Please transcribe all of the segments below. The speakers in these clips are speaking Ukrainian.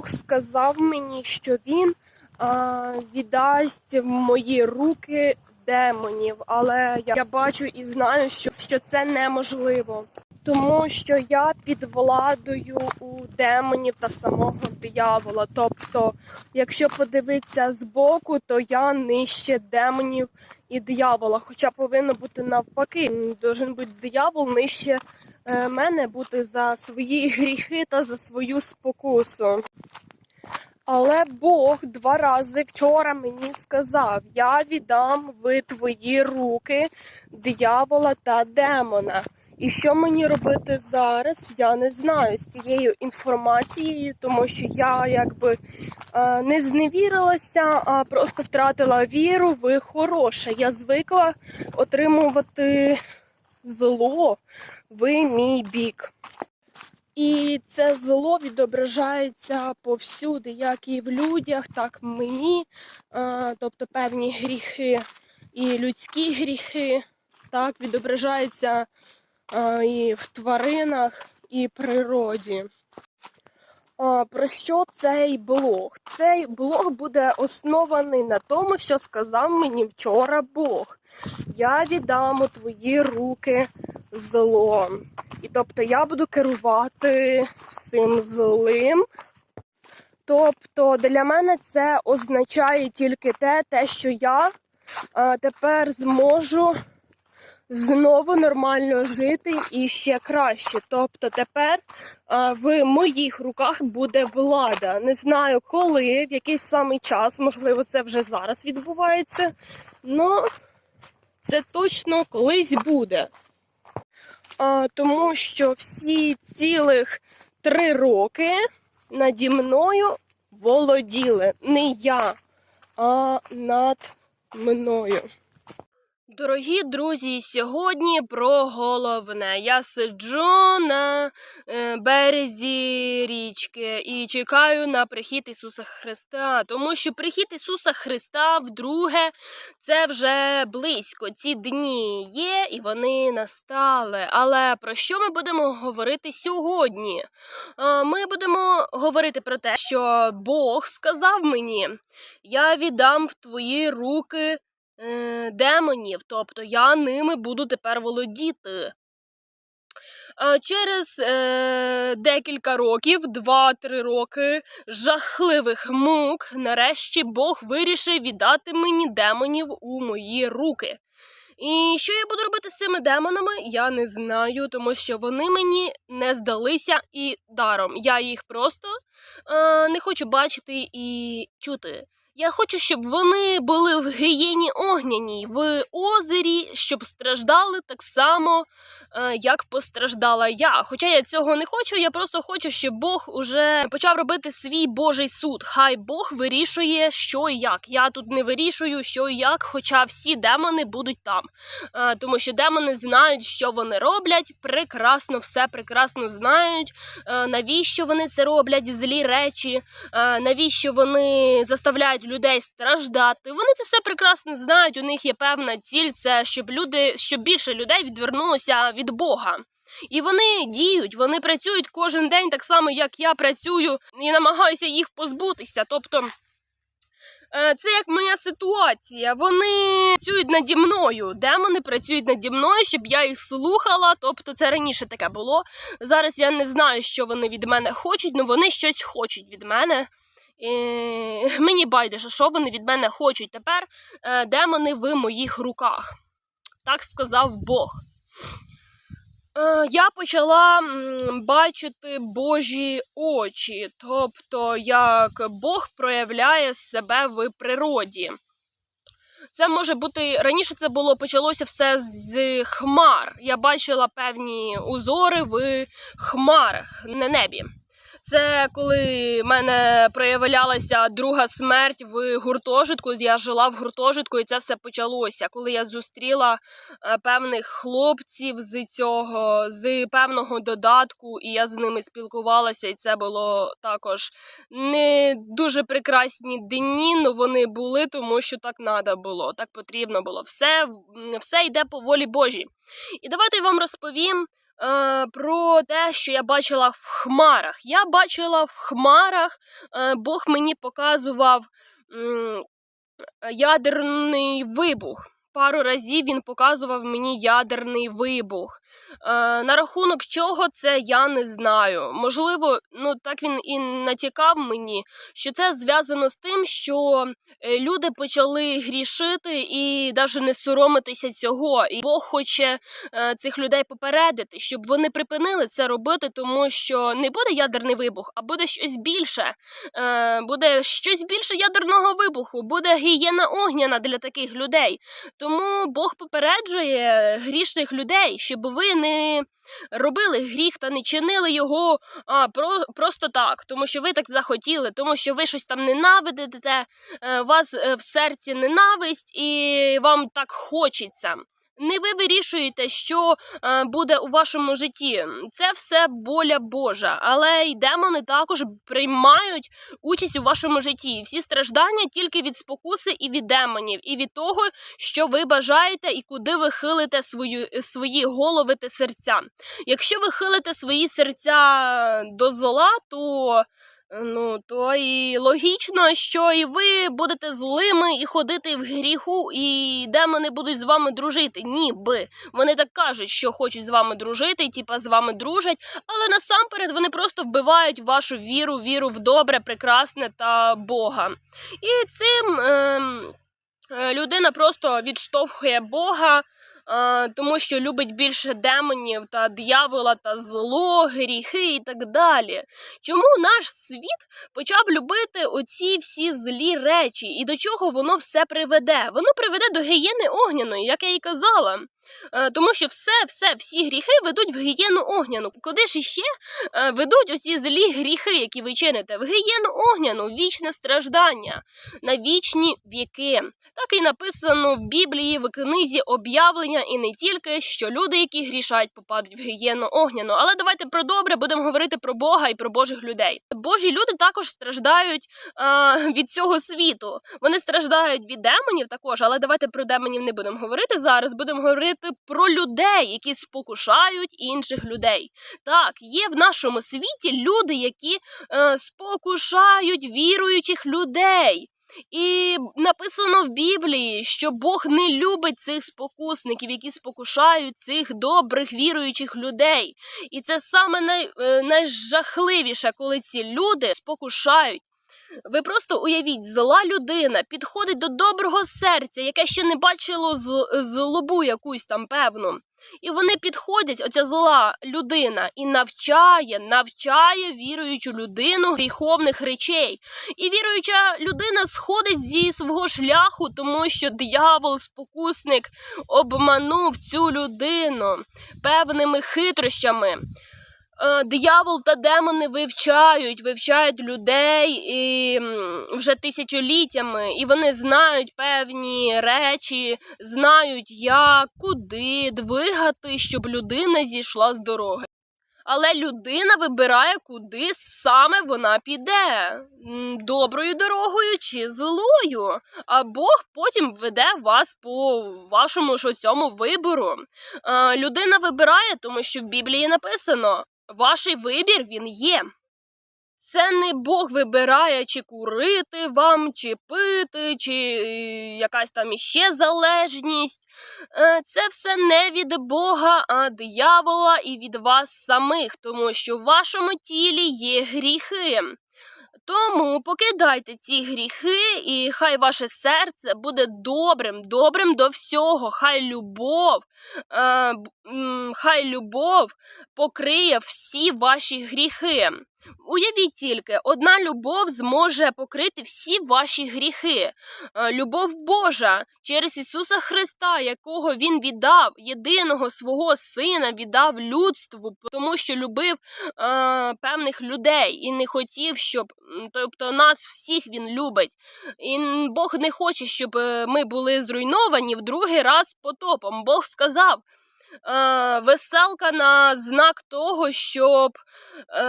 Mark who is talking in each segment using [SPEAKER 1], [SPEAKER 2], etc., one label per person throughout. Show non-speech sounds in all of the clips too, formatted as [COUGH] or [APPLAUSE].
[SPEAKER 1] Бог сказав мені, що він а, віддасть в мої руки демонів, але я, я бачу і знаю, що, що це неможливо. Тому що я під владою у демонів та самого диявола. Тобто, якщо подивитися збоку, то я нижче демонів і диявола. Хоча повинно бути навпаки. Должен бути диявол нижче мене бути за свої гріхи та за свою спокусу. Але Бог два рази вчора мені сказав: я віддам в твої руки диявола та демона. І що мені робити зараз, я не знаю з цією інформацією, тому що я якби е, не зневірилася, а просто втратила віру в хороше. Я звикла отримувати зло в мій бік. І це зло відображається повсюди, як і в людях, так і в мені, тобто певні гріхи і людські гріхи, так відображаються е, і в тваринах, і природі. Про що цей блог? Цей блог буде оснований на тому, що сказав мені вчора Бог. Я віддам у твої руки зло. І тобто я буду керувати всім злим. Тобто для мене це означає тільки те, те що я а, тепер зможу знову нормально жити і ще краще. Тобто тепер а, в моїх руках буде влада. Не знаю коли, в якийсь самий час, можливо, це вже зараз відбувається. але це точно колись буде. Тому що всі цілих три роки наді мною володіли не я, а над мною. Дорогі друзі, сьогодні про головне. Я сиджу на е, березі річки і чекаю на прихід Ісуса Христа, тому що прихід Ісуса Христа вдруге це вже близько. Ці дні є і вони настали. Але про що ми будемо говорити сьогодні? Ми будемо говорити про те, що Бог сказав мені: я віддам в твої руки е, демонів, тобто я ними буду тепер володіти. Через е, декілька років, 2-3 роки жахливих мук, нарешті Бог вирішив віддати мені демонів у мої руки. І що я буду робити з цими демонами, я не знаю, тому що вони мені не здалися і даром. Я їх просто е, не хочу бачити і чути. Я хочу, щоб вони були в гієні огняній, в озері, щоб страждали так само, е, як постраждала я. Хоча я цього не хочу, я просто хочу, щоб Бог уже почав робити свій Божий суд. Хай Бог вирішує, що і як. Я тут не вирішую, що і як, хоча всі демони будуть там. Е, Тому що демони знають, що вони роблять, прекрасно все прекрасно знають, е, навіщо вони це роблять, злі речі, навіщо вони заставляють людей страждати. Вони це все прекрасно знають. У них є певна ціль, це щоб люди, щоб більше людей відвернулося від Бога. І вони діють, вони працюють кожен день так само, як я працюю, і намагаюся їх позбутися. Тобто. е, Це як моя ситуація. Вони працюють наді мною. Демони працюють наді мною, щоб я їх слухала. Тобто, це раніше таке було. Зараз я не знаю, що вони від мене хочуть, але вони щось хочуть від мене. [LAUGHS] Мені байдуже, що вони від мене хочуть. Тепер е, демони в моїх руках. Так сказав Бог. Е, я почала бачити Божі очі, тобто як Бог проявляє себе в природі. Це може бути раніше це було почалося все з хмар. Я бачила певні узори в хмарах на небі. Це коли в мене проявлялася друга смерть в гуртожитку. Я жила в гуртожитку, і це все почалося. Коли я зустріла е, певних хлопців з цього, з певного додатку, і я з ними спілкувалася, і це було також не дуже прекрасні дні, але вони були, тому що так треба було, так потрібно було. Все, все йде по волі Божій. І давайте я вам розповім. Е, про те, що я бачила в хмарах. Я бачила в хмарах, е, Бог мені показував е, ядерний вибух. Пару разів він показував мені ядерний вибух. Е, на рахунок чого це я не знаю. Можливо, ну так він і натякав мені, що це зв'язано з тим, що е, люди почали грішити і навіть не соромитися цього. І Бог хоче е, цих людей попередити, щоб вони припинили це робити, тому що не буде ядерний вибух, а буде щось більше. Буде щось більше ядерного вибуху, буде гієна огняна для таких людей. Тому Бог попереджує грішних людей, щоб ви не робили гріх та не чинили його а, про, просто так, тому що ви так захотіли, тому що ви щось там ненавидите, е, у вас е, в серці ненависть і вам так хочеться. Не ви вирішуєте, що е, буде у вашому житті. Це все воля Божа. Але й демони також приймають участь у вашому житті. Всі страждання тільки від спокуси і від демонів, і від того, що ви бажаєте і куди ви хилите свою, свої голови та серця. Якщо ви хилите свої серця до зла, то. Ну, то і логічно, що і ви будете злими і ходити в гріху, і демони будуть з вами дружити. Ніби вони так кажуть, що хочуть з вами дружити, і типа з вами дружать, але насамперед вони просто вбивають вашу віру, віру в добре, прекрасне та Бога. І цим ем, е, людина просто відштовхує Бога. Тому що любить більше демонів та диявола та зло, гріхи і так далі. Чому наш світ почав любити оці всі злі речі, і до чого воно все приведе? Воно приведе до гієни огняної, як я і казала. Е, Тому що все, все, всі гріхи ведуть в гієну огняну. Куди ж іще е, ведуть оці злі гріхи, які ви чините? В гієну огняну, вічне страждання на вічні віки. Так і написано в Біблії, в книзі об'явлення, і не тільки, що люди, які грішать, попадуть в гієну огняну. Але давайте про добре будемо говорити про Бога і про Божих людей. Божі люди також страждають а, від цього світу. Вони страждають від демонів також, але давайте про демонів не будемо говорити зараз. Будемо говорити про людей, які спокушають інших людей. Так, є в нашому світі люди, які е, спокушають віруючих людей. І написано в Біблії, що Бог не любить цих спокусників, які спокушають цих добрих віруючих людей. І це саме най, е, найжахливіше, коли ці люди спокушають. Ви просто уявіть, зла людина підходить до доброго серця, яке ще не бачило злобу якусь там певну. І вони підходять, оця зла людина, і навчає, навчає віруючу людину гріховних речей. І віруюча людина сходить зі свого шляху, тому що диявол, спокусник, обманув цю людину певними хитрощами. Е, Диявол та демони вивчають, вивчають людей і вже тисячоліттями, і вони знають певні речі, знають, як, куди двигати, щоб людина зійшла з дороги. Але людина вибирає, куди саме вона піде доброю дорогою чи злою. А Бог потім веде вас по вашому ж цьому вибору. Е, Людина вибирає, тому що в Біблії написано: ваш вибір він є. Це не Бог вибирає, чи курити вам, чи пити, чи е, якась там іще залежність. Е, Це все не від Бога, а диявола і від вас самих, тому що в вашому тілі є гріхи. Тому покидайте ці гріхи, і хай ваше серце буде добрим, добрим до всього. Хай любов, е, хай любов покриє всі ваші гріхи. Уявіть тільки, одна любов зможе покрити всі ваші гріхи. Е, Любов Божа через Ісуса Христа, якого Він віддав, єдиного свого Сина віддав людству, тому що любив е, певних людей і не хотів, щоб тобто нас всіх він любить. І Бог не хоче, щоб е, ми були зруйновані в другий раз потопом. Бог сказав. Е, веселка на знак того, щоб е,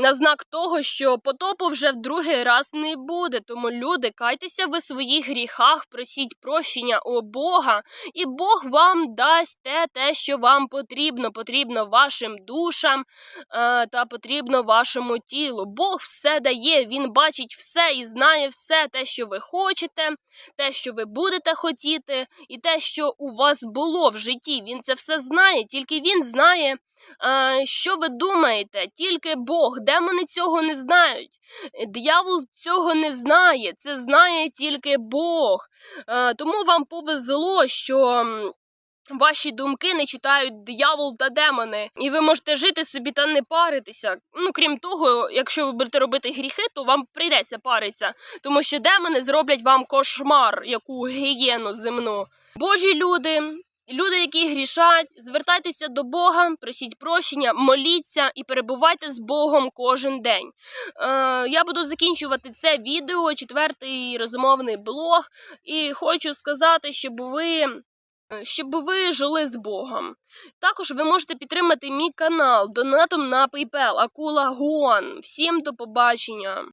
[SPEAKER 1] на знак того, що потопу вже в другий раз не буде. Тому люди, кайтеся ви в своїх гріхах, просіть прощення у Бога, і Бог вам дасть те, те, що вам потрібно. Потрібно вашим душам е, та потрібно вашому тілу. Бог все дає, Він бачить все і знає все те, що ви хочете, те, що ви будете хотіти, і те, що у вас було в житті. Він це все знає, тільки він знає. Що ви думаєте? Тільки Бог, демони цього не знають. Диявол цього не знає. Це знає тільки Бог. Тому вам повезло, що ваші думки не читають диявол та демони, і ви можете жити собі та не паритися. Ну крім того, якщо ви будете робити гріхи, то вам прийдеться паритися, тому що демони зроблять вам кошмар, яку гієну земну. Божі люди. Люди, які грішать, звертайтеся до Бога, просіть прощення, моліться і перебувайте з Богом кожен день. Е, я буду закінчувати це відео, четвертий розмовний блог, і хочу сказати, щоб ви щоб ви жили з Богом. Також ви можете підтримати мій канал донатом на PayPal Акула Гон. Всім до побачення!